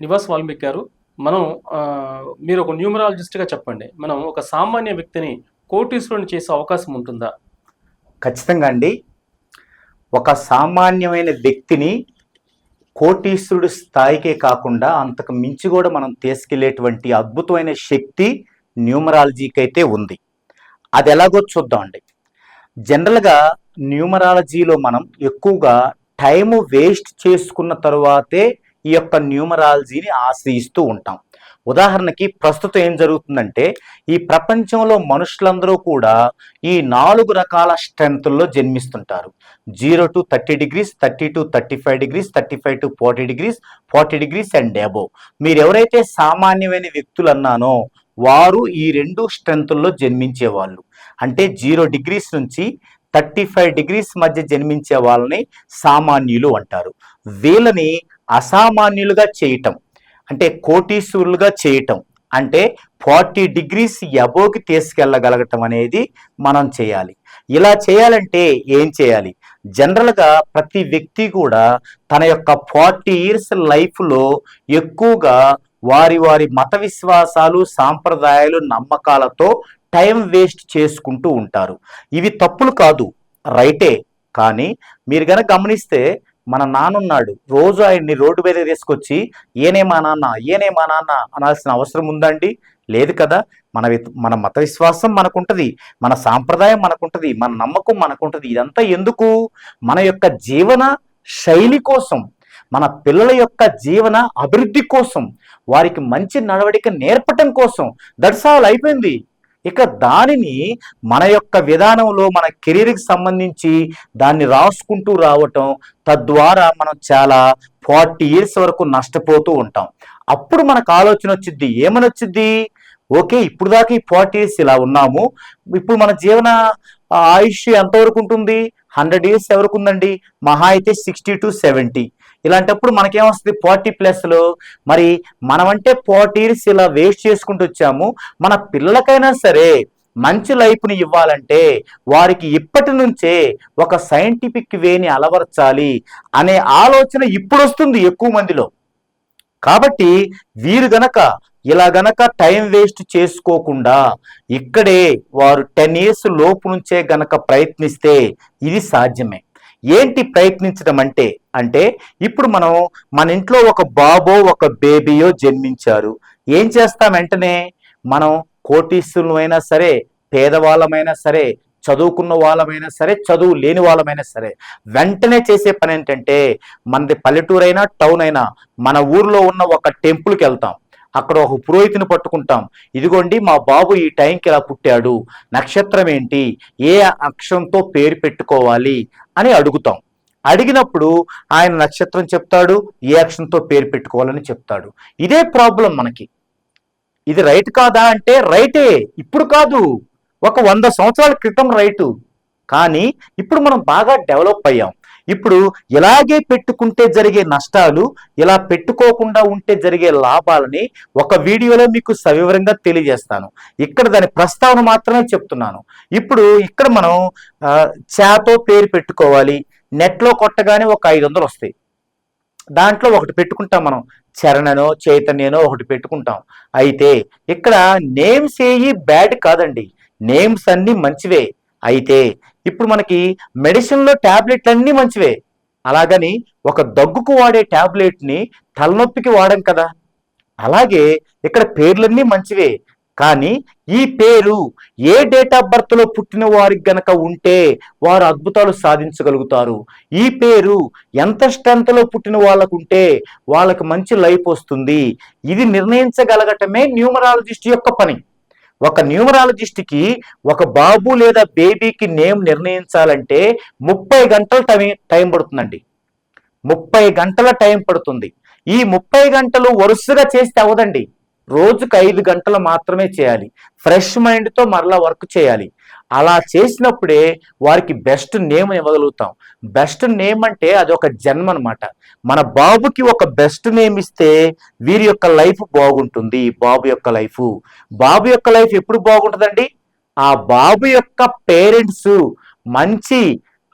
నివాస్ వాల్మీకి గారు మనం మీరు ఒక న్యూమరాలజిస్ట్గా చెప్పండి. మనం ఒక సామాన్య వ్యక్తిని కోటీశ్వరుని చేసే అవకాశం ఉంటుందా? ఖచ్చితంగా అండి. ఒక సామాన్యమైన వ్యక్తిని కోటీశ్వరుడు స్థాయికే కాకుండా అంతకు మించి కూడా మనం తీసుకెళ్ళేటువంటి అద్భుతమైన శక్తి న్యూమరాలజీకి అయితే ఉంది. అది ఎలాగో చూద్దామండి జనరల్గా న్యూమరాలజీలో మనం ఎక్కువగా టైం వేస్ట్ చేసుకున్న తర్వాతే ఈ యొక్క న్యూమరాలజీని ఆశ్రయిస్తూ ఉంటాం. ఉదాహరణకి ప్రస్తుతం ఏం జరుగుతుందంటే ఈ ప్రపంచంలో మనుషులందరూ కూడా ఈ నాలుగు రకాల స్ట్రెంత్ల్లో జన్మిస్తుంటారు. Zero to thirty degrees thirty to thirty five degrees thirty five to forty degrees forty degrees and above మీరు ఎవరైతే సామాన్యమైన వ్యక్తులు అన్నానో వారు ఈ రెండు స్ట్రెంత్ల్లో జన్మించే వాళ్ళు అంటే జీరో డిగ్రీస్ నుంచి థర్టీ ఫైవ్ డిగ్రీస్ మధ్య జన్మించే వాళ్ళని సామాన్యులు అంటారు. వీళ్ళని అసామాన్యులుగా చేయటం అంటే కోటీశ్వరులుగా చేయటం అంటే ఫార్టీ డిగ్రీస్ ఎబోకి తీసుకెళ్ళగలగటం అనేది మనం చేయాలి. ఇలా చేయాలంటే ఏం చేయాలి? జనరల్గా ప్రతి వ్యక్తి కూడా తన యొక్క ఫార్టీ ఇయర్స్ లైఫ్లో ఎక్కువగా వారి వారి మత విశ్వాసాలు సాంప్రదాయాలు నమ్మకాలతో టైం వేస్ట్ చేసుకుంటూ ఉంటారు. ఇవి తప్పులు కాదు. రైటే. కానీ మీరు గనక గమనిస్తే మన నాన్నున్నాడు రోజు ఆయన్ని రోడ్డు మీద తీసుకొచ్చి ఏనే మా నాన్న ఏనే మా నాన్న అనాల్సిన అవసరం ఉందండి? లేదు కదా? మన మన మత విశ్వాసం మనకుంటుంది. మన సాంప్రదాయం మనకుంటది. మన నమ్మకం మనకుంటుంది. ఇదంతా ఎందుకు? మన యొక్క జీవన శైలి కోసం మన పిల్లల యొక్క జీవన అభివృద్ధి కోసం వారికి మంచి నడవడిక నేర్పటం కోసం. దట్స్ ఆల్ అయిపోయింది. ఇక దానిని మన యొక్క విధానంలో మన కెరీర్కి సంబంధించి దాన్ని రాసుకుంటూ రావటం తద్వారా మనం చాలా ఫార్టీ ఇయర్స్ వరకు నష్టపోతూ ఉంటాం. అప్పుడు మనకు ఆలోచన వచ్చింది ఏమని వచ్చింది ఓకే ఇప్పుడు దాకా ఈ ఫార్టీ ఇయర్స్ ఇలా ఉన్నాము. ఇప్పుడు మన జీవన ఆయుష్ ఎంతవరకు ఉంటుంది? హండ్రెడ్ ఇయర్స్ ఎవరికి ఉందండి? మహా అయితే సిక్స్టీ టు సెవెంటీ. ఇలాంటప్పుడు మనకేమొస్తుంది? ఫార్టీ ప్లస్లు. మరి మనమంటే ఫార్టీ ఇయర్స్ ఇలా వేస్ట్ చేసుకుంటూ వచ్చాము. మన పిల్లలకైనా సరే మంచి లైఫ్ని ఇవ్వాలంటే వారికి ఇప్పటి నుంచే ఒక సైంటిఫిక్ వేని అలవర్చాలి అనే ఆలోచన ఇప్పుడు వస్తుంది ఎక్కువ మందిలో. కాబట్టి వీరు గనక ఇలా గనక టైం వేస్ట్ చేసుకోకుండా ఇక్కడే వారు టెన్ ఇయర్స్ లోపు నుంచే గనక ప్రయత్నిస్తే ఇది సాధ్యమే. ఏంటి ప్రయత్నించడం అంటే అంటే ఇప్పుడు మనం మన ఇంట్లో ఒక బాబో ఒక బేబీయో జన్మించారు. ఏం చేస్తాం వెంటనే? మనం కోటీశ్వరులమైనా సరే పేదవాళ్ళమైనా సరే చదువుకున్న వాళ్ళమైనా సరే చదువు లేని వాళ్ళమైనా సరే వెంటనే చేసే పని ఏంటంటే మనది పల్లెటూరైనా టౌన్ అయినా మన ఊర్లో ఉన్న ఒక టెంపుల్కి వెళ్తాం. అక్కడ ఒక పురోహితుని పట్టుకుంటాం. ఇదిగోండి మా బాబు ఈ టైంకి ఇలా పుట్టాడు. నక్షత్రం ఏంటి? ఏ అక్షరంతో పేరు పెట్టుకోవాలి అని అడుగుతాం. అడిగినప్పుడు ఆయన నక్షత్రం చెప్తాడు ఏ అక్షరంతో పేరు పెట్టుకోవాలని చెప్తాడు. ఇదే ప్రాబ్లం మనకి. ఇది రైట్ కాదా అంటే రైటే. ఇప్పుడు కాదు. ఒక వంద సంవత్సరాల క్రితం రైటు. కానీ ఇప్పుడు మనం బాగా డెవలప్ అయ్యాం. ఇప్పుడు ఇలాగే పెట్టుకుంటే జరిగే నష్టాలు ఇలా పెట్టుకోకుండా ఉంటే జరిగే లాభాలని ఒక వీడియోలో మీకు సవివరంగా తెలియజేస్తాను. ఇక్కడ దాని ప్రస్తావన మాత్రమే చెప్తున్నాను. ఇప్పుడు ఇక్కడ మనం చేతో పేరు పెట్టుకోవాలి. నెట్లో కొట్టగానే ఒక ఐదు వందలు వస్తాయి. దాంట్లో ఒకటి పెట్టుకుంటాం మనం. చరణనో చైతన్యనో ఒకటి పెట్టుకుంటాం. అయితే ఇక్కడ నేమ్స్ ఏవి బ్యాడ్ కాదండి. నేమ్స్ అన్ని మంచివే. అయితే ఇప్పుడు మనకి మెడిసిన్లో టాబ్లెట్లు అన్నీ మంచివే. అలాగని ఒక దగ్గుకు వాడే ట్యాబ్లెట్ని తలనొప్పికి వాడం కదా. అలాగే ఇక్కడ పేర్లన్నీ మంచివే. కానీ ఈ పేరు ఏ డేట్ ఆఫ్ బర్త్లో పుట్టిన వారికి గనక ఉంటే వారు అద్భుతాలు సాధించగలుగుతారు. ఈ పేరు ఎంత స్ట్రెంత్లో పుట్టిన వాళ్ళకు ఉంటే వాళ్ళకి మంచి లైఫ్ వస్తుంది. ఇది నిర్ణయించగలగటమే న్యూమరాలజిస్ట్ యొక్క పని. ఒక న్యూమరాలజిస్ట్కి ఒక బాబు లేదా బేబీకి నేమ్ నిర్ణయించాలంటే ముప్పై గంటల టైం టైం పడుతుందండి. ముప్పై గంటల టైం పడుతుంది. ఈ ముప్పై గంటలు వరుసగా చేస్తే అవదండి రోజుకు ఐదు గంటలు మాత్రమే చేయాలి. ఫ్రెష్ మైండ్తో మరలా వర్క్ చేయాలి. అలా చేసినప్పుడే వారికి బెస్ట్ నేమ్ ఇవ్వగలుగుతాం బెస్ట్ నేమ్ అంటే అది ఒక జన్మ అనమాట మన బాబుకి ఒక బెస్ట్ నేమ్ ఇస్తే వీరి యొక్క లైఫ్ బాగుంటుంది. బాబు యొక్క లైఫ్ బాబు యొక్క లైఫ్ ఎప్పుడు బాగుంటుందండి? ఆ బాబు యొక్క పేరెంట్స్ మంచి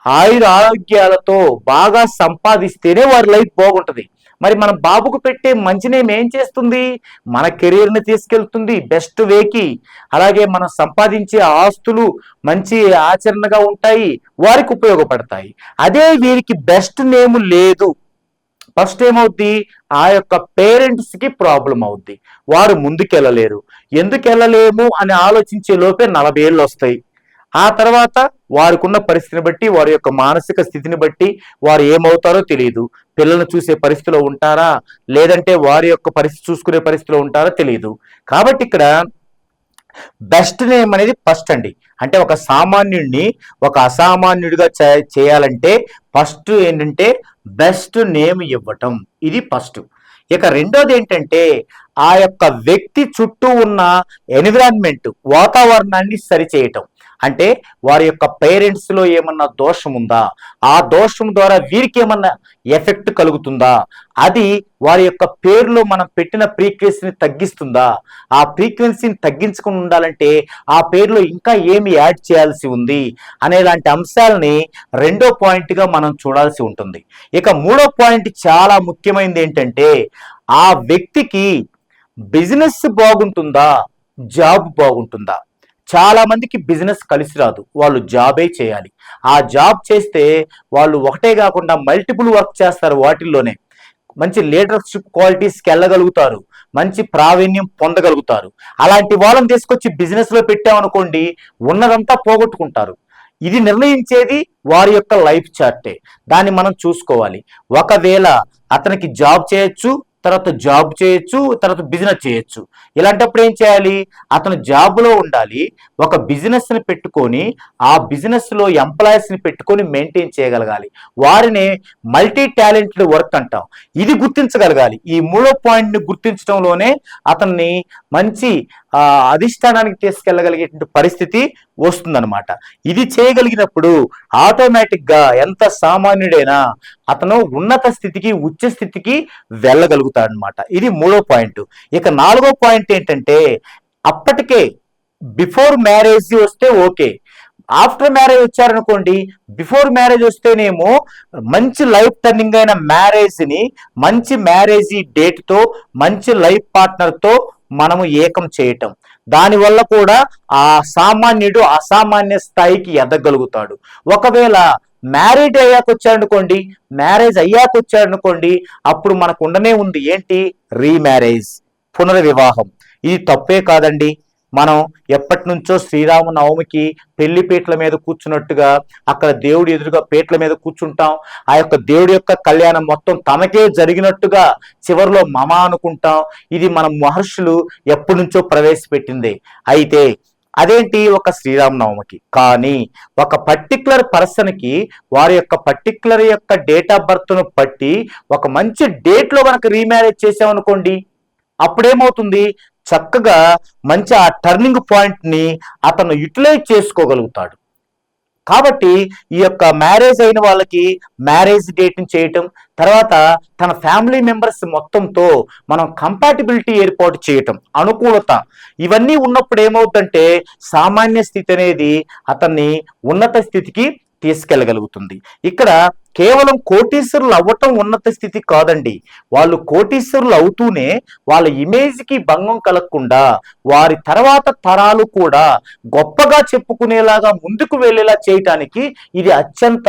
ఆయుర ఆరోగ్యాలతో బాగా సంపాదిస్తేనే వారి లైఫ్ బాగుంటుంది. మరి మన బాబుకు పెట్టే మంచి నేమ్ ఏం చేస్తుంది? మన కెరీర్ని తీసుకెళ్తుంది బెస్ట్ వేకి. అలాగే మనం సంపాదించే ఆస్తులు మంచి ఆచరణగా ఉంటాయి వారికి ఉపయోగపడతాయి. అదే వీరికి బెస్ట్ నేమ్ లేదు. ఫస్ట్ ఏమవుద్ది? ఆ యొక్క పేరెంట్స్కి ప్రాబ్లం అవుద్ది. వారు ముందుకెళ్ళలేరు. ఎందుకు వెళ్ళలేము అని ఆలోచించే లోపే నలభై ఏళ్ళు వస్తాయి. ఆ తర్వాత వారికున్న పరిస్థితిని బట్టి వారి యొక్క మానసిక స్థితిని బట్టి వారు ఏమవుతారో తెలియదు. పిల్లల్ని చూసే పరిస్థితిలో ఉంటారా? లేదంటే వారి యొక్క పరిస్థితి చూసుకునే పరిస్థితిలో ఉంటారో తెలియదు. కాబట్టి ఇక్కడ బెస్ట్ నేమ్ అనేది ఫస్ట్ అండి. అంటే ఒక సామాన్యుడిని ఒక అసామాన్యుడిగా చేయాలంటే ఫస్ట్ ఏంటంటే బెస్ట్ నేమ్ ఇవ్వటం. ఇది ఫస్ట్. ఇక రెండోది ఏంటంటే ఆ యొక్క వ్యక్తి చుట్టూ ఉన్న ఎన్విరాన్మెంట్ వాతావరణాన్ని సరిచేయటం. అంటే వారి యొక్క పేరెంట్స్లో ఏమన్నా దోషం ఉందా? ఆ దోషం ద్వారా వీరికి ఏమన్నా ఎఫెక్ట్ కలుగుతుందా? అది వారి యొక్క పేరులో మనం పెట్టిన ఫ్రీక్వెన్సీని తగ్గిస్తుందా? ఆ ఫ్రీక్వెన్సీని తగ్గించుకుని ఉండాలంటే ఆ పేరులో ఇంకా ఏమి యాడ్ చేయాల్సి ఉంది? అనేలాంటి అంశాలని రెండో పాయింట్గా మనం చూడాల్సి ఉంటుంది. ఇక మూడో పాయింట్ చాలా ముఖ్యమైనది ఏంటంటే ఆ వ్యక్తికి బిజినెస్ బాగుంటుందా? జాబ్ బాగుంటుందా? చాలా మందికి బిజినెస్ కలిసి రాదు. వాళ్ళు జాబే చేయాలి. ఆ జాబ్ చేస్తే వాళ్ళు ఒకటే కాకుండా మల్టిపుల్ వర్క్ చేస్తారు వాటిల్లోనే. మంచి లీడర్షిప్ క్వాలిటీస్కి వెళ్ళగలుగుతారు. మంచి ప్రావీణ్యం పొందగలుగుతారు. అలాంటి వాళ్ళని తీసుకొచ్చి బిజినెస్లో పెట్టామనుకోండి ఉన్నదంతా పోగొట్టుకుంటారు. ఇది నిర్ణయించేది వారి యొక్క లైఫ్ చార్టే దాన్ని మనం చూసుకోవాలి. ఒకవేళ అతనికి జాబ్ చేయొచ్చు తర్వాత జాబ్ చేయొచ్చు తర్వాత బిజినెస్ చేయొచ్చు. ఇలాంటప్పుడు ఏం చేయాలి? అతను జాబ్లో ఉండాలి ఒక బిజినెస్ని పెట్టుకొని ఆ బిజినెస్లో ఎంప్లాయీస్ని పెట్టుకొని మెయింటైన్ చేయగలగాలి. వారిని మల్టీ టాలెంటెడ్ వర్క్ అంటాం. ఇది గుర్తించగలగాలి. ఈ మూడో పాయింట్ని గుర్తించడంలోనే అతన్ని మంచి అధిష్టానానికి తీసుకెళ్ళగలిగేటువంటి పరిస్థితి వస్తుందన్నమాట. ఇది చేయగలిగినప్పుడు ఆటోమేటిక్గా ఎంత సామాన్యుడైనా అతను ఉన్నత స్థితికి ఉచ్చ స్థితికి వెళ్ళగలుగుతాడనమాట ఇది మూడో పాయింట్. ఇక నాలుగో పాయింట్ ఏంటంటే అప్పటికే బిఫోర్ మ్యారేజ్ వస్తే ఓకే. ఆఫ్టర్ మ్యారేజ్ వచ్చారనుకోండి బిఫోర్ మ్యారేజ్ వస్తేనేమో మంచి లైఫ్ టర్నింగ్ అయిన మ్యారేజ్ని మంచి మ్యారేజ్ డేట్తో మంచి లైఫ్ పార్ట్నర్తో మనము ఏకం చేయటం. దానివల్ల కూడా ఆ సామాన్యుడు అసామాన్య స్థాయికి ఎదగలుగుతాడు. ఒకవేళ మ్యారేజ్ అయ్యాక వచ్చాడనుకోండి మ్యారేజ్ అయ్యాక వచ్చాడనుకోండి అప్పుడు మనకు ఉండనే ఉంది ఏంటి? రీమ్యారేజ్ పునర్వివాహం. ఇది తప్పే కాదండి. మనం ఎప్పటి నుంచో శ్రీరామ నవమికి పెళ్ళి పీటల మీద కూర్చున్నట్టుగా అక్కడ దేవుడి ఎదురుగా పీటల మీద కూర్చుంటాం. ఆ యొక్క దేవుడి యొక్క కళ్యాణం మొత్తం తనకే జరిగినట్టుగా చివరిలో మమ అనుకుంటాం. ఇది మన మహర్షులు ఎప్పటి నుంచో ప్రవేశపెట్టింది. అయితే అదేంటి? ఒక శ్రీరామనవమికి. కానీ ఒక పర్టికులర్ పర్సన్కి వారి యొక్క పర్టికులర్ యొక్క డేట్ ఆఫ్ బర్త్ను బట్టి ఒక మంచి డేట్లో కనుక రీమ్యారేజ్ చేసామనుకోండి అప్పుడేమవుతుంది? చక్కగా మంచి ఆ టర్నింగ్ పాయింట్ని అతను యూటిలైజ్ చేసుకోగలుగుతాడు. కాబట్టి ఈ యొక్క మ్యారేజ్ అయిన వాళ్ళకి మ్యారేజ్ డేట్ని చేయటం తర్వాత తన ఫ్యామిలీ మెంబర్స్ మొత్తంతో మనం కంపాటిబిలిటీ ఏర్పాటు చేయటం అనుకూలత ఇవన్నీ ఉన్నప్పుడు ఏమవుతుందంటే సామాన్య స్థితి అనేది అతన్ని ఉన్నత స్థితికి తీసుకెళ్ళగలుగుతుంది. ఇక్కడ కేవలం కోటీశ్వరులు అవ్వటం ఉన్నత స్థితి కాదండి. వాళ్ళు కోటీశ్వరులు అవుతూనే వాళ్ళ ఇమేజ్కి భంగం కలగకుండా వారి తర్వాత తరాలు కూడా గొప్పగా చెప్పుకునేలాగా ముందుకు వెళ్ళేలా చేయటానికి ఇది అత్యంత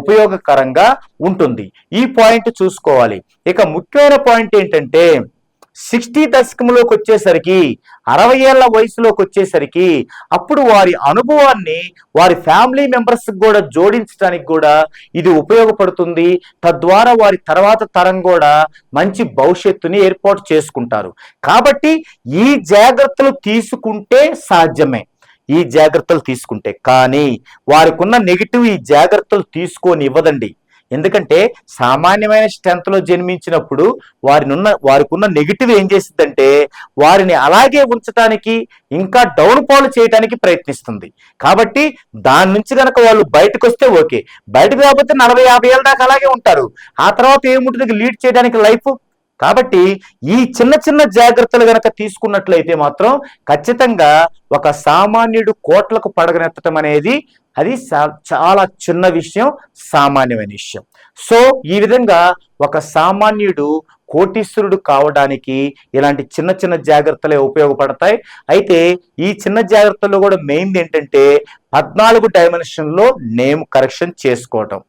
ఉపయోగకరంగా ఉంటుంది. ఈ పాయింట్ చూసుకోవాలి. ఇక ముఖ్యమైన పాయింట్ ఏంటంటే సిక్స్టీ దశకంలోకి వచ్చేసరికి అరవై ఏళ్ళ వయసులోకి వచ్చేసరికి అప్పుడు వారి అనుభవాన్ని వారి ఫ్యామిలీ మెంబర్స్కి కూడా జోడించడానికి కూడా ఇది ఉపయోగపడుతుంది. తద్వారా వారి తర్వాత తరం కూడా మంచి భవిష్యత్తుని ఏర్పాటు చేసుకుంటారు. కాబట్టి ఈ జాగ్రత్తలు తీసుకుంటే సాధ్యమే. ఈ జాగ్రత్తలు తీసుకుంటే. కానీ వారికి ఉన్న నెగిటివ్ ఈ జాగ్రత్తలు తీసుకొని ఇవ్వదండి. ఎందుకంటే సామాన్యమైన స్ట్రెంత్లో జన్మించినప్పుడు వారిని ఉన్న వారికి ఉన్న నెగిటివ్ ఏం చేస్తుందంటే వారిని అలాగే ఉంచడానికి ఇంకా డౌన్ పాలు చేయడానికి ప్రయత్నిస్తుంది. కాబట్టి దాని నుంచి కనుక వాళ్ళు బయటకు వస్తే ఓకే. బయటకు రాకపోతే నలభై యాభై ఏళ్ళ దాకా అలాగే ఉంటారు. ఆ తర్వాత ఏముంటుంది? లీడ్ చేయడానికి లైఫ్ కాబట్టి ఈ చిన్న చిన్న జాగ్రత్తలు గనక తీసుకున్నట్లయితే మాత్రం ఖచ్చితంగా ఒక సామాన్యుడు కోట్లకు పడగనెత్తడం అనేది అది చాలా చిన్న విషయం సామాన్యమైన విషయం. సో ఈ విధంగా ఒక సామాన్యుడు కోటీశ్వరుడు కావడానికి ఇలాంటి చిన్న చిన్న జాగ్రత్తలే ఉపయోగపడతాయి. అయితే ఈ చిన్న జాగ్రత్తల్లో కూడా మెయిన్ ఏంటంటే పద్నాలుగు డైమెన్షన్లో నేమ్ కరెక్షన్ చేసుకోవటం.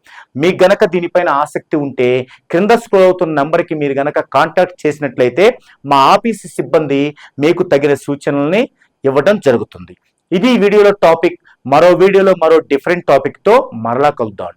మీకు గనక దీనిపైన ఆసక్తి ఉంటే క్రింద స్క్రోల్ అవుతున్న నెంబర్కి మీరు గనక కాంటాక్ట్ చేసినట్లయితే మా ఆఫీస్ సిబ్బంది మీకు తగిన సూచనల్ని ఇవ్వడం జరుగుతుంది. ఇది ఈ వీడియోలో టాపిక్. మరో వీడియోలో మరో డిఫరెంట్ టాపిక్తో మరలా కలుద్దాం.